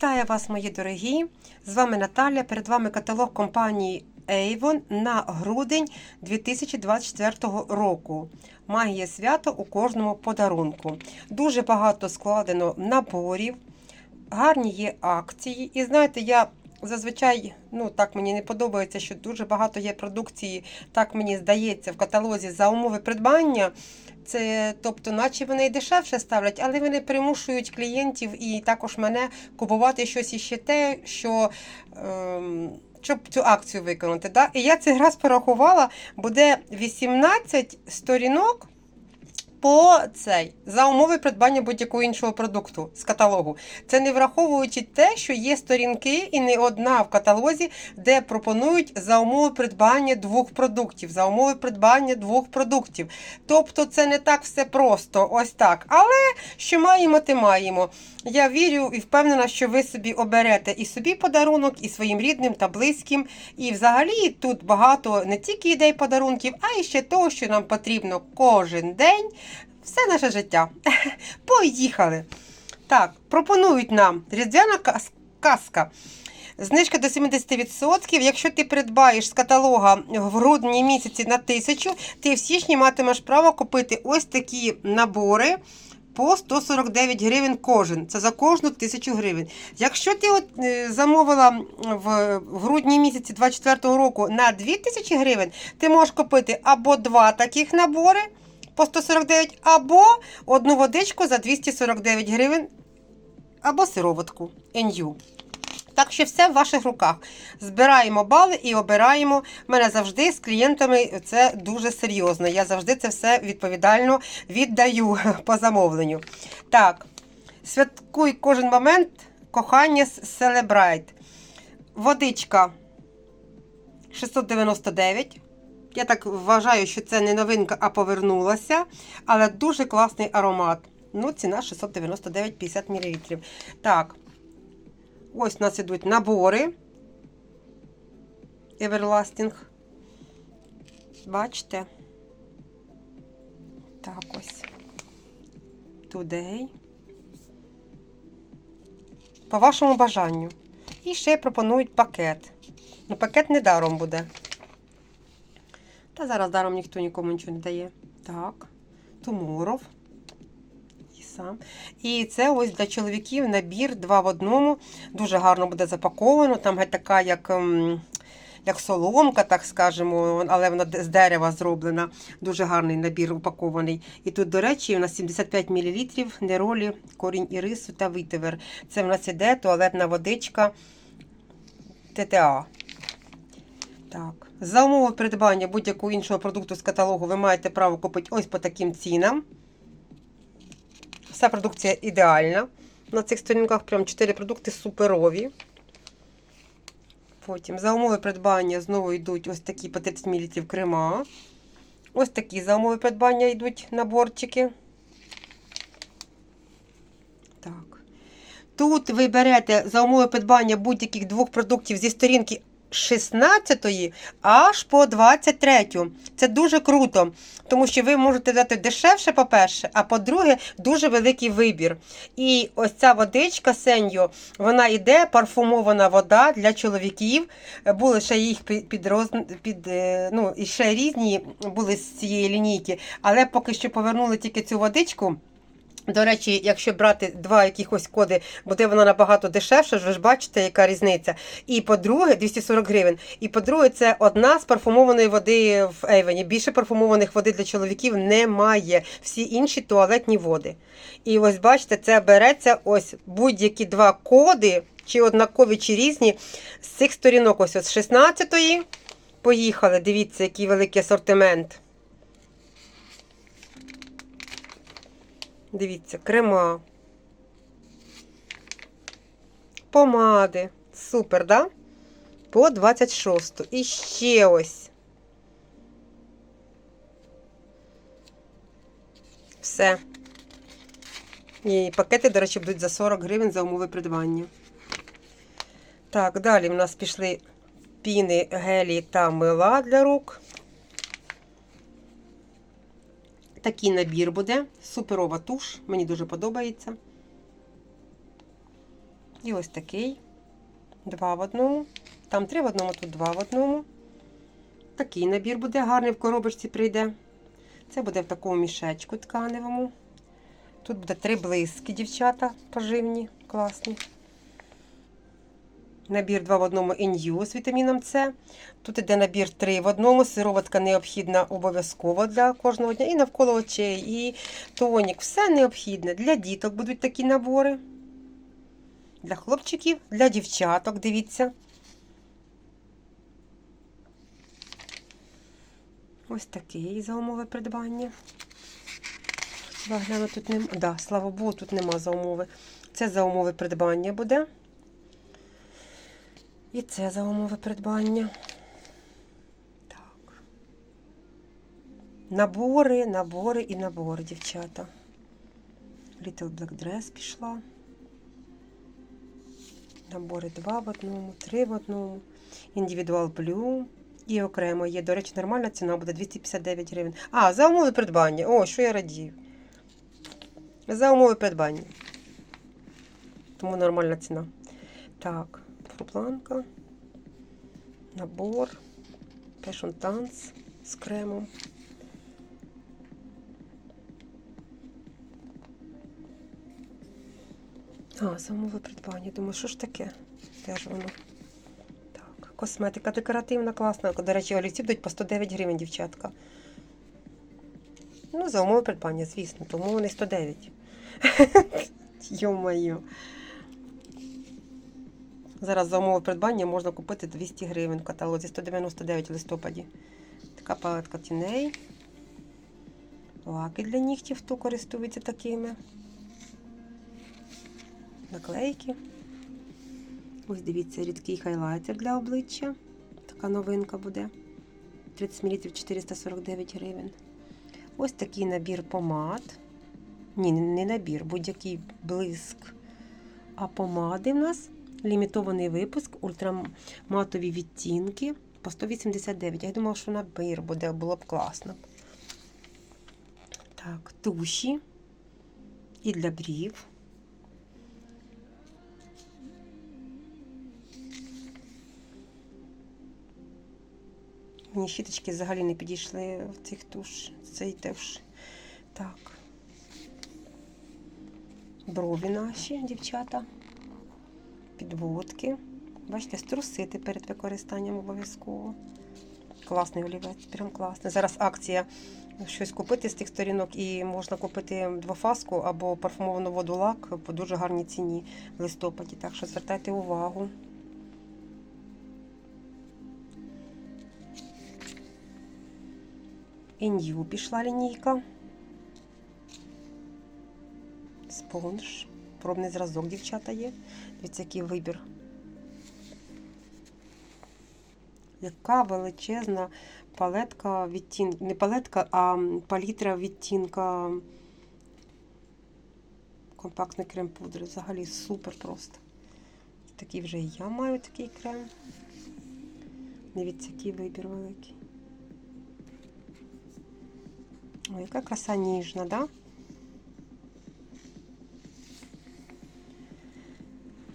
Вітаю вас, мої дорогі! З вами Наталя. Перед вами каталог компанії Avon на грудень 2024 року. Магія свята у кожному подарунку. Дуже багато складено наборів, гарні є акції. І знаєте, я зазвичай, ну так мені не подобається, що дуже багато є продукції, так мені здається, в каталозі за умови придбання. Це, тобто, наче вони і дешевше ставлять, але вони примушують клієнтів і також мене купувати щось іще те, що. Ем, щоб цю акцію виконати. Да? І я цей раз порахувала, буде 18 сторінок по цей за умови придбання будь-якого іншого продукту з каталогу. Це не враховуючи те, що є сторінки і не одна в каталозі, де пропонують за умови придбання двох продуктів, за умови придбання двох продуктів. Тобто це не так все просто, ось так. Але що маємо, те маємо. Я вірю і впевнена, що ви собі оберете і собі подарунок, і своїм рідним та близьким. І взагалі тут багато не тільки ідей подарунків, а й ще того, що нам потрібно кожен день. Все наше життя. Поїхали. Так, пропонують нам різдвяна казка. Знижка до 70%. Якщо ти придбаєш з каталога в грудні місяці на 1000, ти в січні матимеш право купити ось такі набори по 149 гривень кожен. Це за кожну тисячу гривень. Якщо ти от, е, замовила в, грудні місяці 24 року на 2000 гривень, ти можеш купити або два таких набори по 149, або одну водичку за 249 гривень, або сироватку NU. Так що все в ваших руках. Збираємо бали і обираємо. У мене завжди з клієнтами це дуже серйозно. Я завжди це все відповідально віддаю по замовленню. Так, святкуй кожен момент кохання з Celebrate. Водичка 699. Я так вважаю, що це не новинка, а повернулася. Але дуже класний аромат. Ну, ціна 699 50 мл. Так. Ось у нас ідуть набори. Everlasting. Бачите? Так ось. Today. По вашому бажанню. І ще пропонують пакет. Ну, пакет не даром буде. Та зараз даром ніхто нікому нічого не дає. Так. Туморов. І. І це ось для чоловіків набір два в одному. Дуже гарно буде запаковано. Там геть така, як. ем, Як соломка, так скажемо, але вона з дерева зроблена. Дуже гарний набір упакований. І тут, до речі, у нас 75 мл неролі, корінь ірису та витивер. Це в нас іде туалетна водичка ТТА. Так. За умови придбання будь-якого іншого продукту з каталогу ви маєте право купити ось по таким цінам. Вся продукція ідеальна. На цих сторінках прям 4 продукти суперові. Потім за умови придбання знову йдуть ось такі по 30 мл крема. Ось такі за умови придбання йдуть наборчики. Так. Тут ви берете за умови придбання будь-яких двох продуктів зі сторінки 16 аж по 23. Це дуже круто, тому що ви можете дати дешевше, по-перше, а по-друге, дуже великий вибір. І ось ця водичка Сеньо, вона йде парфумована вода для чоловіків. Були ще їх під, під, е, ну, і ще різні були з цієї лінійки, але поки що повернули тільки цю водичку. До речі, якщо брати два якихось коди, буде вона набагато дешевша, ж ви ж бачите, яка різниця. І по-друге, 240 гривень. І по-друге, це одна з парфумованої води в Ейвені. Більше парфумованих води для чоловіків немає. Всі інші туалетні води. І ось бачите, це береться ось будь-які два коди, чи однакові, чи різні, з цих сторінок. Ось, ось з 16-ї. Поїхали. Дивіться, який великий асортимент. Дивіться, крема. Помади. Супер, да? По 26. І ще ось. Все. І пакети, до речі, будуть за 40 гривень за умови придбання. Так, далі в нас пішли піни, гелі та мила для рук. Такий набір буде. Суперова туш. Мені дуже подобається. І ось такий. Два в одному. Там три в одному, тут два в одному. Такий набір буде гарний в коробочці прийде. Це буде в такому мішечку тканевому. Тут буде три блиски, дівчата, поживні, класні. Набір 2 в одному ін'ю з вітаміном С. Тут іде набір 3 в одному. Сироватка необхідна обов'язково для кожного дня. І навколо очей, і тонік. Все необхідне. Для діток будуть такі набори. Для хлопчиків, для дівчаток, дивіться. Ось такий за умови придбання. Гляну, тут нема. Да, слава Богу, тут нема за умови. Це за умови придбання буде. І це за умови придбання. Так. Набори, набори і набори, дівчата. Little Black Dress пішла. Набори 2 в одному, 3 в одному. Індивідуал Blue. І окремо є. До речі, нормальна ціна буде 259 гривень. А, за умови придбання. О, що я радію. За умови придбання. Тому нормальна ціна. Так, фрупланка, набор, Passion Tanz з кремом. А, за умови придбання. Думаю, що ж таке? Де ж воно? Так, косметика декоративна, класна. До речі, олівці будуть по 109 гривень, дівчатка. Ну, за умови придбання, звісно, тому вони 109. Йо-моє. Зараз за умови придбання можна купити 200 гривень в каталозі 199 в листопаді. Така палетка тіней. Лаки для нігтів, хто користується такими. Наклейки. Ось дивіться, рідкий хайлайтер для обличчя. Така новинка буде. 30 мл 449 гривень. Ось такий набір помад. Ні, не набір, будь-який блиск. А помади в нас лімітований випуск, ультраматові відтінки по 189. Я думала, що набір буде, було б класно. Так, туші і для брів. Мені щіточки взагалі не підійшли в цих туш. Цей теж. Так. Брові наші, дівчата. Підводки. Бачите, струсити перед використанням обов'язково. Класний олівець, прям класний. Зараз акція щось купити з тих сторінок і можна купити двофаску або парфумовану воду лак по дуже гарній ціні в листопаді. Так що звертайте увагу. Ін'ю пішла лінійка. Спонж. Пробний зразок, дівчата є. Дивіться, який вибір. Яка величезна палетка відтін... Не палетка, а палітра відтінка компактний крем пудри. Взагалі супер просто. Такий вже і я маю такий крем. Дивіться, який вибір великий. Ой, яка краса ніжна, да?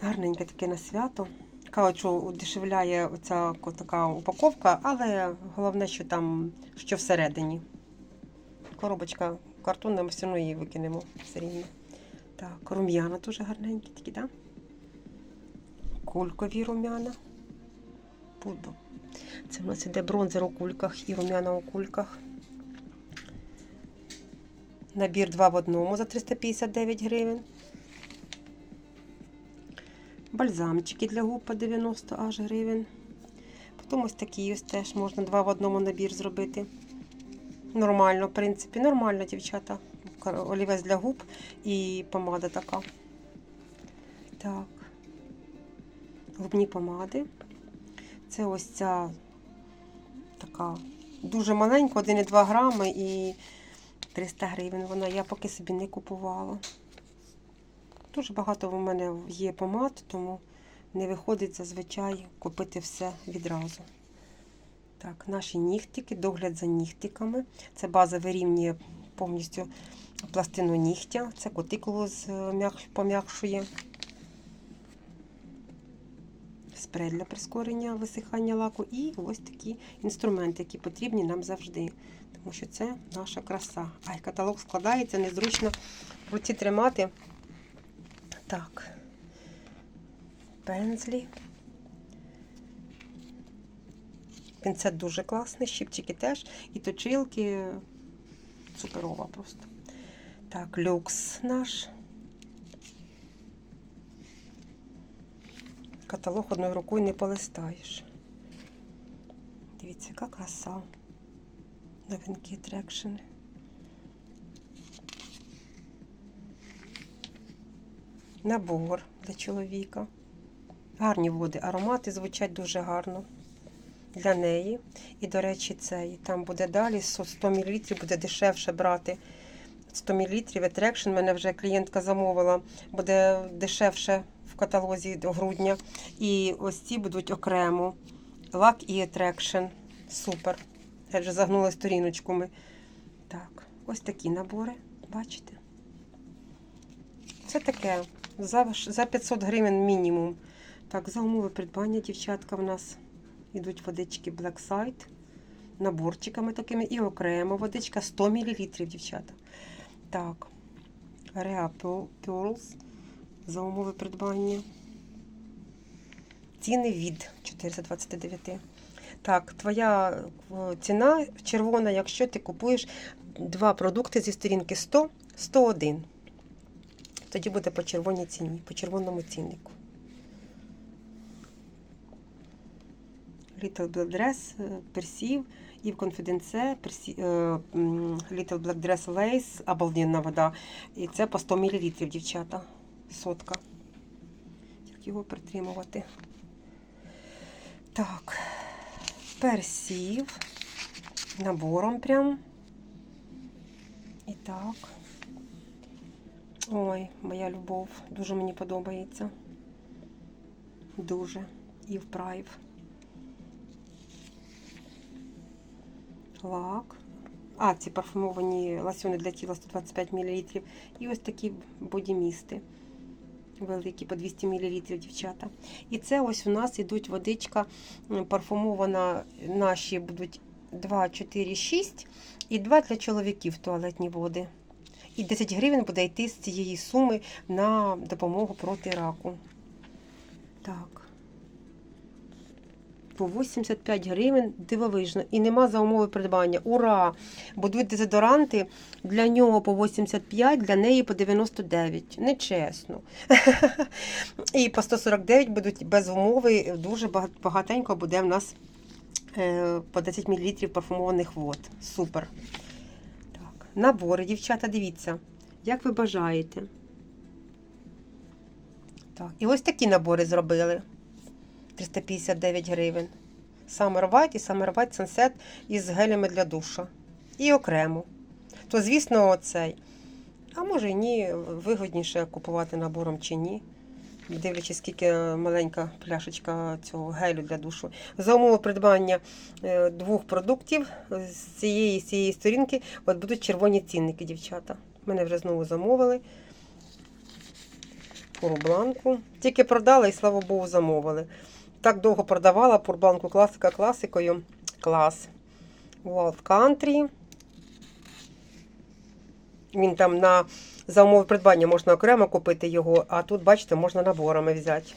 Гарненьке таке на свято. Що удешевляє оця така упаковка, але головне, що там що всередині. Коробочка картонна, ми все одно її викинемо все рівно. Так, рум'яна дуже гарненькі такі, так? Да? Кулькові рум'яна. Це в нас іде бронзер у кульках і рум'яна у кульках. Набір 2 в одному за 359 гривень. Бальзамчики для губ по 90 аж гривень. Потім ось такі ось теж можна 2 в одному набір зробити. Нормально, в принципі, нормально, дівчата. Олівець для губ і помада така. Так. Губні помади. Це ось ця така дуже маленька, 1,2 грами і 300 гривень вона. Я поки собі не купувала. Дуже багато в мене є помад, тому не виходить зазвичай купити все відразу. Так, наші нігтики, догляд за нігтиками. Це база вирівнює повністю пластину нігтя. Це кутикулу пом'якшує. спрей для прискорення висихання лаку, і ось такі інструменти, які потрібні нам завжди. Тому що це наша краса. Ай, каталог складається, незручно в руці тримати. Так. Пензлі. Пінцет дуже класний, щипчики теж. І точилки суперова просто. Так, люкс наш. Каталог одною рукою не полистаєш. Дивіться, яка краса. Новинки трекшени. Набор для чоловіка. Гарні води, аромати звучать дуже гарно для неї. І, до речі, цей там буде далі 100 мл буде дешевше брати. 100 мл Attraction, мене вже клієнтка замовила, буде дешевше в каталозі до грудня. І ось ці будуть окремо. Лак і Attraction. Супер. Я вже загнула сторіночку ми. Так, ось такі набори, бачите? Це таке. За, за 500 гривень мінімум. Так, за умови придбання, дівчатка, в нас йдуть водички Black Side. Наборчиками такими і окремо водичка 100 мл, дівчата. Так, Rea Pearls за умови придбання. Ціни від 429. Так, твоя е, ціна червона, якщо ти купуєш два продукти зі сторінки 100, 101. Тоді буде по червоній ціні, по червоному ціннику. Little Black Dress, е, персів і в конфіденце Little Black Dress Lace, обалденна вода. І це по 100 мл, дівчата. Сотка. Як його притримувати? Так, персів. Набором прям. І так. Ой, моя любов. Дуже мені подобається. Дуже. І в прайв. Лак. А, ці парфумовані лосьони для тіла 125 мл. І ось такі бодімісти. Великі по 200 мл, дівчата. І це ось у нас ідуть водичка парфумована. Наші будуть 2, 4, 6 і 2 для чоловіків туалетні води. І 10 гривень буде йти з цієї суми на допомогу проти раку. Так. По 85 гривень дивовижно. І нема за умови придбання. Ура! Будуть дезодоранти для нього по 85, для неї по 99. Нечесно. І по 149 будуть без умови. Дуже багатенько буде в нас е, по 10 мл парфумованих вод. Супер. Набори, дівчата, дивіться, як ви бажаєте. Так. І ось такі набори зробили. 359 гривень. Summer White і Summer White Sunset із гелями для душа. І окремо. То, звісно, оцей. А може ні, вигодніше купувати набором чи ні. Дивлячись, скільки маленька пляшечка цього гелю для душу. За умови придбання е, двох продуктів з цієї, з цієї сторінки от будуть червоні цінники, дівчата. Мене вже знову замовили. Пурбланку. Тільки продала і, слава Богу, замовили. Так довго продавала пурбланку класика класикою. Клас. Wild Country. Він там на за умови придбання можна окремо купити його, а тут, бачите, можна наборами взяти.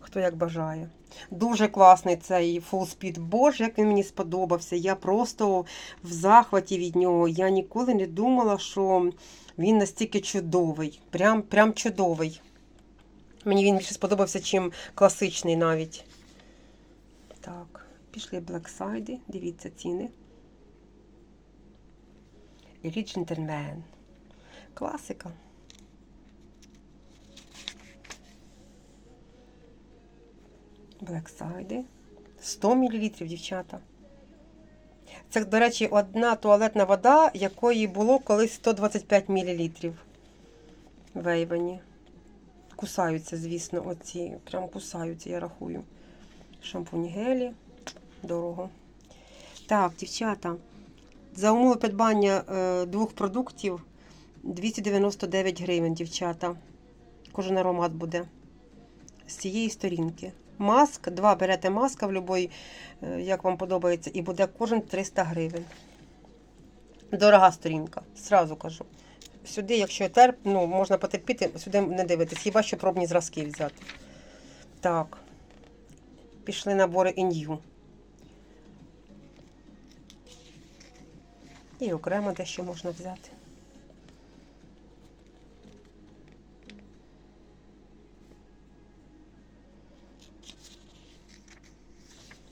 Хто як бажає. Дуже класний цей Full Speed. Боже, як він мені сподобався. Я просто в захваті від нього. Я ніколи не думала, що він настільки чудовий. Прям, прям чудовий. Мені він більше сподобався, чим класичний навіть. Так, пішли Blackside. Дивіться ціни. І Gentleman. Класика. Blackside. 100 мл, дівчата. Це, до речі, одна туалетна вода, якої було колись 125 мл. Вейвані. Кусаються, звісно, оці. Прям кусаються, я рахую. Шампунь гелі. Дорого. Так, дівчата. За умови придбання е, двох продуктів 299 гривень, дівчата. Кожен аромат буде з цієї сторінки. маск. Два берете маска в будь-який, як вам подобається, і буде кожен 300 гривень. Дорога сторінка, зразу кажу. Сюди, якщо терп, ну, можна потерпіти, сюди не дивитись, хіба що пробні зразки взяти. Так. Пішли набори ін'ю. І окремо дещо можна взяти.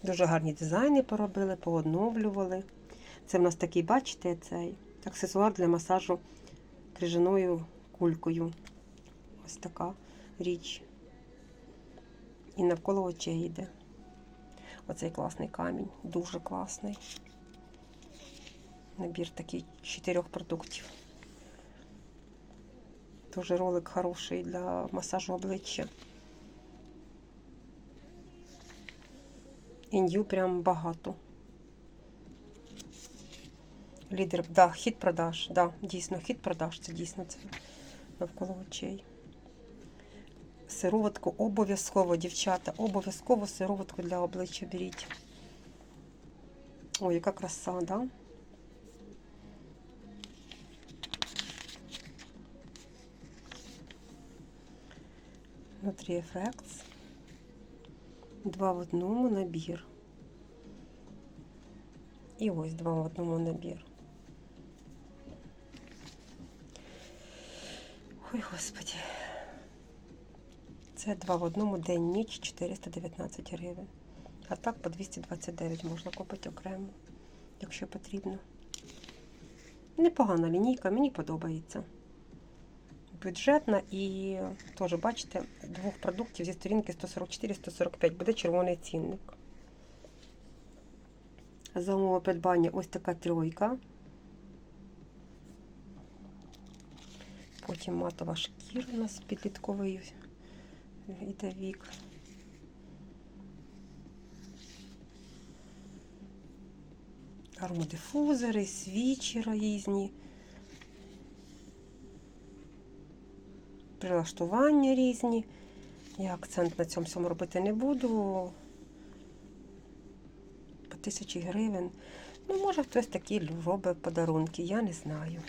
Дуже гарні дизайни поробили, поодновлювали. Це в нас такий, бачите, цей аксесуар для масажу крижаною кулькою. Ось така річ. І навколо очей йде. Оцей класний камінь, дуже класний. Набір такий чотирьох продуктів. Дуже ролик хороший для масажу обличчя. Ін'ю прям багато. Лідер, да, хід продаж, да, дійсно, хід продаж, це дійсно це навколо очей. Сироватку обов'язково, дівчата, обов'язково сироватку для обличчя беріть. Ой, яка краса, да? Внутрі Effects. Два в одному набір. І ось два в одному набір. Ой, господі. Це два в одному день ніч 419 гривень. А так по 229 можна купити окремо, якщо потрібно. Непогана лінійка, мені подобається. Бюджетна і теж, бачите, двох продуктів зі сторінки 144-145 буде червоний цінник. За умови придбання ось така тройка. Потім матова шкіра у нас підлітковий йде вік. Аромадифузори, свічі різні. Прилаштування різні. Я акцент на цьому всьому робити не буду. По тисячі гривень. Ну, може, хтось такі робить подарунки, я не знаю.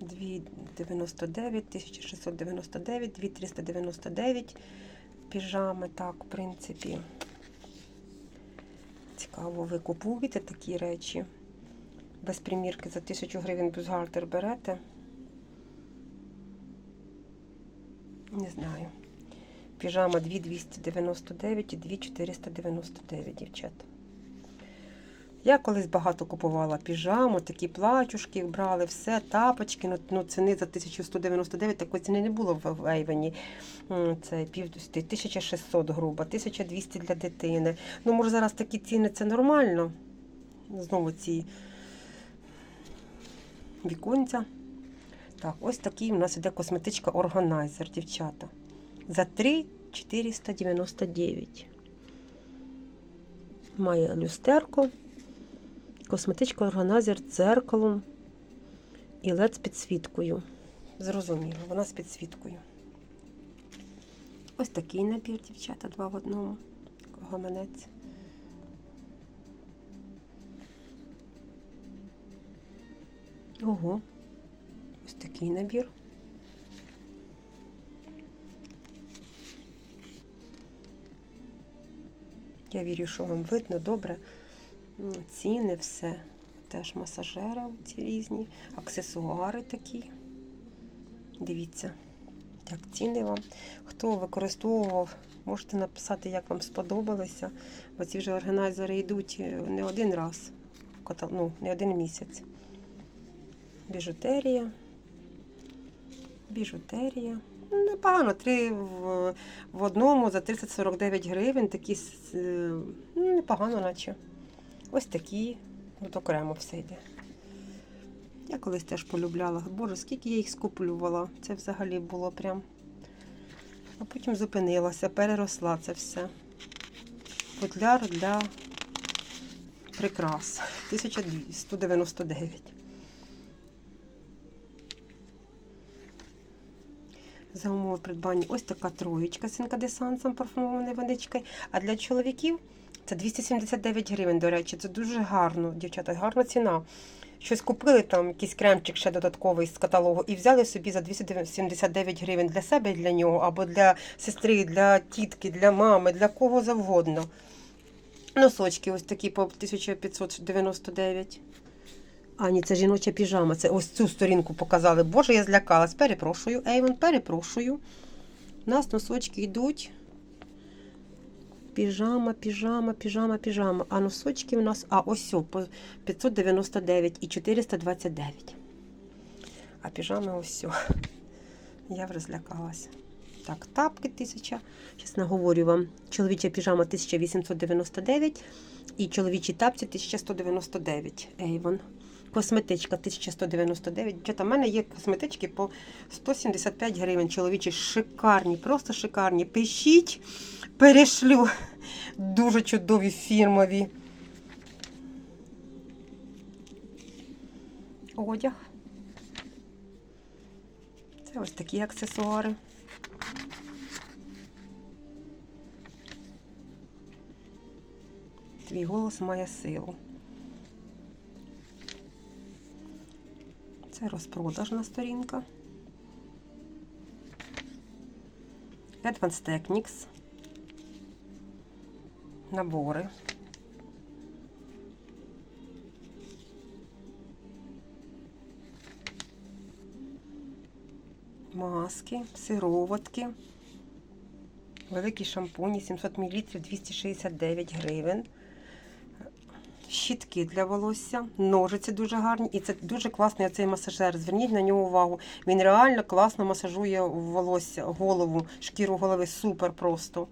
299, 1699, 2399 піжами, так, в принципі. Цікаво, ви купуєте такі речі. Без примірки за 1000 гривень бюстгальтер берете. Не знаю. Піжама 2299 і 2499, дівчата. Я колись багато купувала піжаму, такі плачушки брали, все, тапочки. Ну, ну ціни за 1199, такої ціни не було в Ейвені. Це пів 1600 грубо, 1200 для дитини. Ну, може, зараз такі ціни це нормально. Знову ці віконця. Так, ось такий у нас іде косметичка органайзер, дівчата. За 3,499. Має люстерку. Косметичка органайзер з дзеркалом і LED з підсвіткою. Зрозуміло, вона з підсвіткою. Ось такий набір, дівчата, два в одному. Гаманець. Ого, такий набір. Я вірю, що вам видно добре. Ціни, все. Теж масажери ці різні, аксесуари такі. Дивіться, як ціни вам. Хто використовував, можете написати, як вам сподобалося. Бо ці вже органайзери йдуть не один раз, ну, не один місяць. Біжутерія. Біжутерія. Непогано, три в, в одному за 349 гривень. Такі ну, непогано, наче. Ось такі, от окремо все йде. Я колись теж полюбляла. Боже, скільки я їх скуплювала. Це взагалі було прям. А потім зупинилася, переросла це все. Футляр для прикрас. 1199. За умови придбання ось така троєчка з інкадесансом парфумованою водичкою. А для чоловіків це 279 гривень, до речі, це дуже гарно, дівчата, гарна ціна. Щось купили там, якийсь кремчик ще додатковий з каталогу, і взяли собі за 279 гривень для себе і для нього, або для сестри, для тітки, для мами, для кого завгодно. Носочки ось такі по 1599. А, ні, це жіноча піжама. Це ось цю сторінку показали. Боже, я злякалась. Перепрошую, Ейвон, перепрошую. У нас носочки йдуть. Піжама, піжама, піжама, піжама. А носочки у нас, а ось о, 599 і 429. А піжами ось. Я вже злякалась. Так, тапки 1000. Зараз наговорю вам. Чоловіча піжама 1899 і чоловічі тапці 1199. Ейвон. Косметичка 1199. Дівчата, в мене є косметички по 175 гривень. Чоловічі шикарні, просто шикарні. Пишіть, перешлю. Дуже чудові фірмові. Одяг. Це ось такі аксесуари. Твій голос має силу. Це розпродажна сторінка. Advanced Technics. Набори. Маски, сироватки. Великі шампуні 700 мл 269 гривень. Щітки для волосся, ножиці дуже гарні. І це дуже класний цей масажер. Зверніть на нього увагу. Він реально класно масажує волосся, голову, шкіру голови. Супер просто.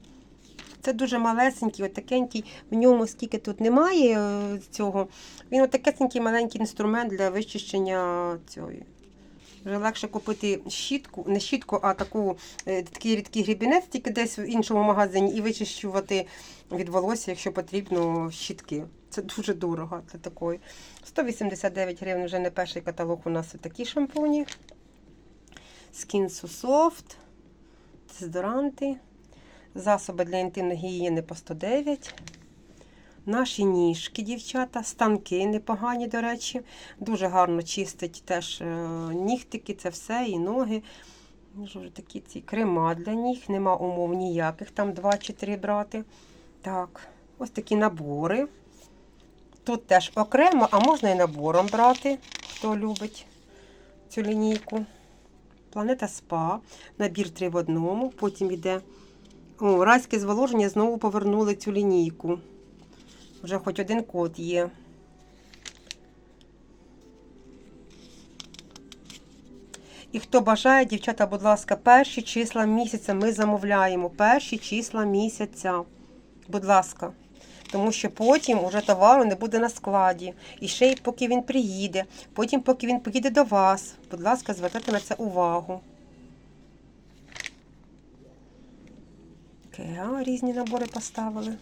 Це дуже малесенький, отакенький. В ньому скільки тут немає е, цього. Він отакесенький маленький інструмент для вичищення цієї. Вже легше купити щітку, не щітку, а таку, е, такий рідкий грібінець, тільки десь в іншому магазині, і вичищувати від волосся, якщо потрібно, щітки. Це дуже дорого для такої. 189 гривень вже не перший каталог у нас такі шампуні. So Soft, дезодоранти, засоби для інтимної гігієни по 109. Наші ніжки, дівчата, станки непогані, до речі. Дуже гарно чистить теж е, нігтики, це все, і ноги. Вже такі ці крема для ніг, нема умов ніяких, там 2 чи 3 брати. Так, ось такі набори. Тут теж окремо, а можна і набором брати, хто любить цю лінійку. Планета СПА, набір 3 в одному, потім йде. О, райське зволоження знову повернули цю лінійку. Вже хоч один код є. І хто бажає, дівчата, будь ласка, перші числа місяця ми замовляємо. Перші числа місяця. Будь ласка. Тому що потім уже товару не буде на складі. І ще й поки він приїде, потім, поки він поїде до вас. Будь ласка, звертайте на це увагу. Кеа різні набори поставили.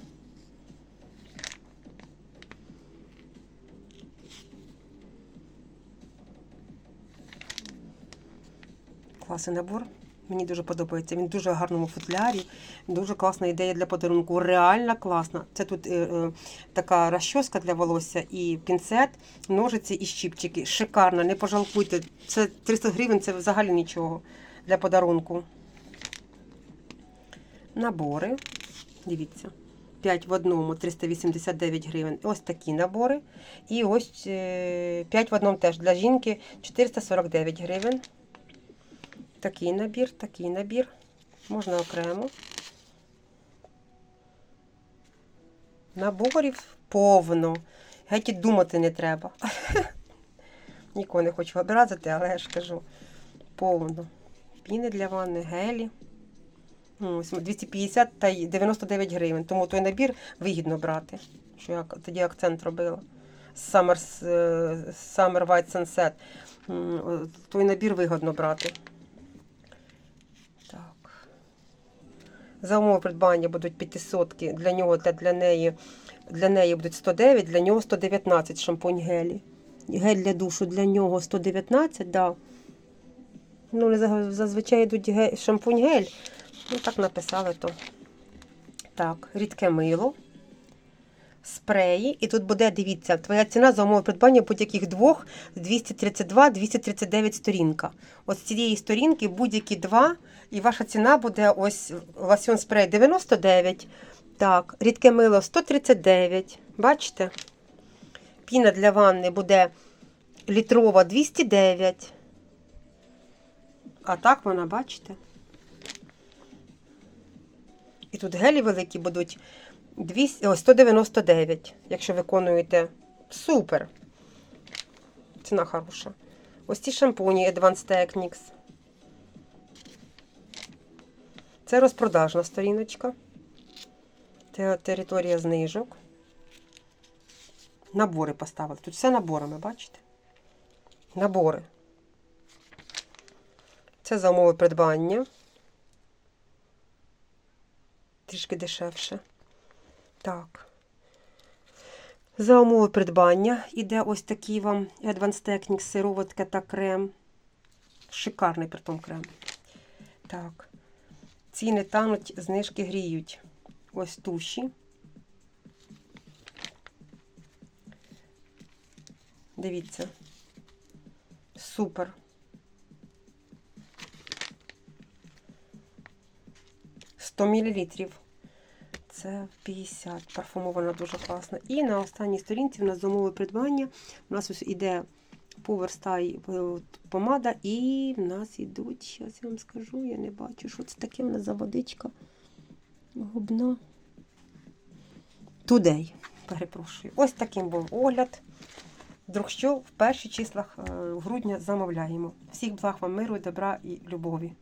Класний набор. Мені дуже подобається. Він дуже гарному футлярі. Дуже класна ідея для подарунку. Реально класна. Це тут е, е, така розчоска для волосся і пінцет, ножиці і щіпчики. Шикарно, не пожалкуйте. Це 300 гривень, це взагалі нічого для подарунку. Набори. Дивіться. 5 в одному 389 гривень. Ось такі набори. І ось 5 в одному теж для жінки 449 гривень. Такий набір, такий набір. Можна окремо. Наборів повно. Геть і думати не треба. Нікого не хочу образити, але я ж кажу, повно. Піни для ванни, гелі. 250 та 99 гривень. Тому той набір вигідно брати. Що я тоді акцент робила. Summer, е, Summer White Sunset. Той набір вигідно брати. Так. За умови придбання будуть 500 для нього та для неї. Для неї будуть 109, для нього 119 шампунь гелі. Гель для душу для нього 119, да. Ну, зазвичай йдуть ге- шампунь гель. Ну, так написали то. Так, рідке мило. Спреї. І тут буде, дивіться, твоя ціна за умови придбання будь-яких двох 232-239 сторінка. От з цієї сторінки будь-які два, і ваша ціна буде ось лосьон спрей 99. Так, рідке мило 139. Бачите? Піна для ванни буде літрова 209. А так вона, бачите? І тут гелі великі будуть 200, о, 199, якщо виконуєте. Супер. Ціна хороша. Ось ці шампуні Advanced Techniques. Це розпродажна сторіночка. Територія знижок. Набори поставили. Тут все наборами, бачите? Набори. Це за умови придбання. Трішки дешевше. Так. За умови придбання іде ось такий вам Advanced Techniques сироватка та крем. Шикарний притом крем. Так. Ціни тануть, знижки гріють. Ось туші. Дивіться. Супер. Сто мілілітрів. Це 50. Парфумована дуже класно. І на останній сторінці в нас замови придбання. У нас ось іде Power Style е, помада, і в нас ідуть, зараз я вам скажу, я не бачу, що це таке в нас за водичка губна. Тудей. Перепрошую. Ось таким був огляд. Вдруг що в перших числах е, грудня замовляємо. Всіх благ вам миру, добра і любові.